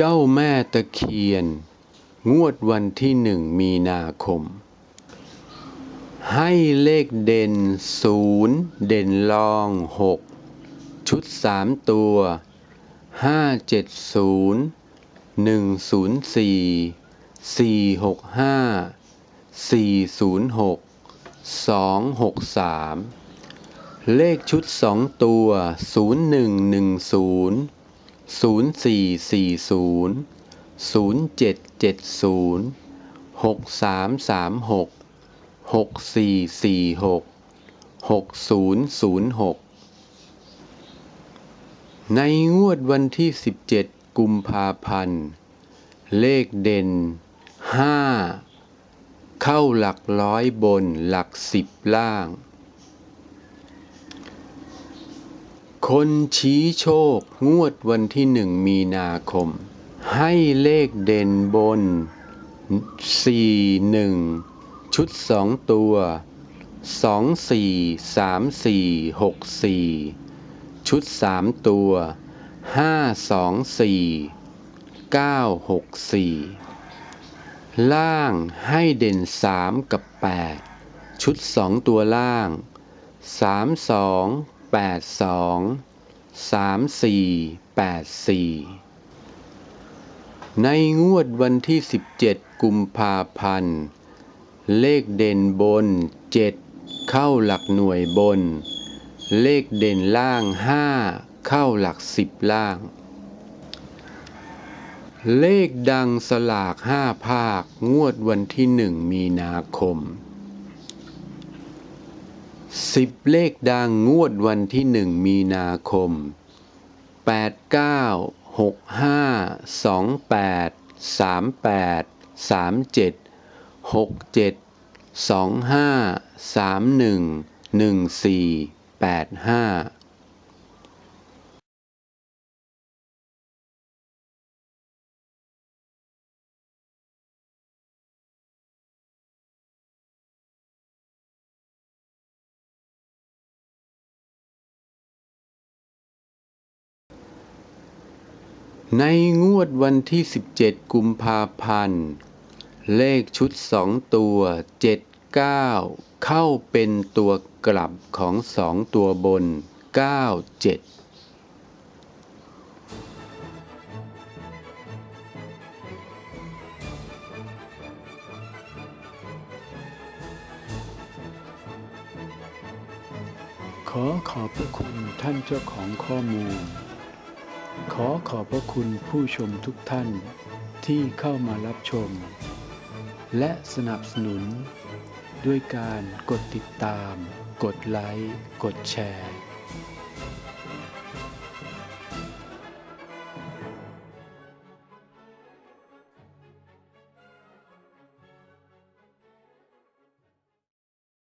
เจ้าแม่ตะเคียน งวดวันที่หนึ่งมีนาคม ให้เลขเด่นศูนย์เด่นรองหกชุดสามตัวห้าเจ็ดศูนย์หนึ่งศูนย์สี่สี่หกห้าสี่ศูนย์หกสองหกสามเลขชุดสองตัวศูนย์หนึ่งหนึ่งศูนย์ ศูนย์สี่สี่ศูนย์ศูนย์เจ็ดเจ็ดศูนย์หกสามสามหกหกสี่สี่หกหกศูนย์ศูนย์หกในงวดวันที่สิบเจ็ดกุมภาพันธ์ เลขเด่นห้าเข้าหลักร้อยบนหลักสิบล่าง คนชี้โชค งวดวันที่หนึ่งมีนาคม ให้เลขเด่นบนสี่หนึ่งชุดสองตัวสองสี่สามสี่หกสี่ชุดสามตัวห้าสองสี่เก้าหกสี่ล่างให้เด่นสามกับแปดชุดสองตัวล่างสามสอง แปดสองสามสี่แปดสี่ในงวดวันที่สิบเจ็ดกุมภาพันธ์ เลขเด่นบนเจ็ดเข้าหลักหน่วยบน เลขเด่นล่างห้าเข้าหลักสิบล่าง เลขดังสลากห้าภาค งวดวันที่หนึ่งมีนาคม สิบเลขดังงวดวันที่หนึ่งมีนาคมแปดเก้าหกห้าสองแปดสามแปดสามเจ็ดหกเจ็ดสองห้าสามหนึ่งหนึ่งสี่แปดห้า ในงวดวันที่ 17 กุมภาพันธ์ เลขชุดสองตัว 79 เข้าเป็นตัวกลับของสองตัวบน 97ขอขอบพระคุณท่านเจ้าของข้อมูล ขอขอบพระคุณผู้ชมทุกท่านที่เข้ามารับชม และสนับสนุน ด้วยการกดติดตาม กดไลค์ กดแชร์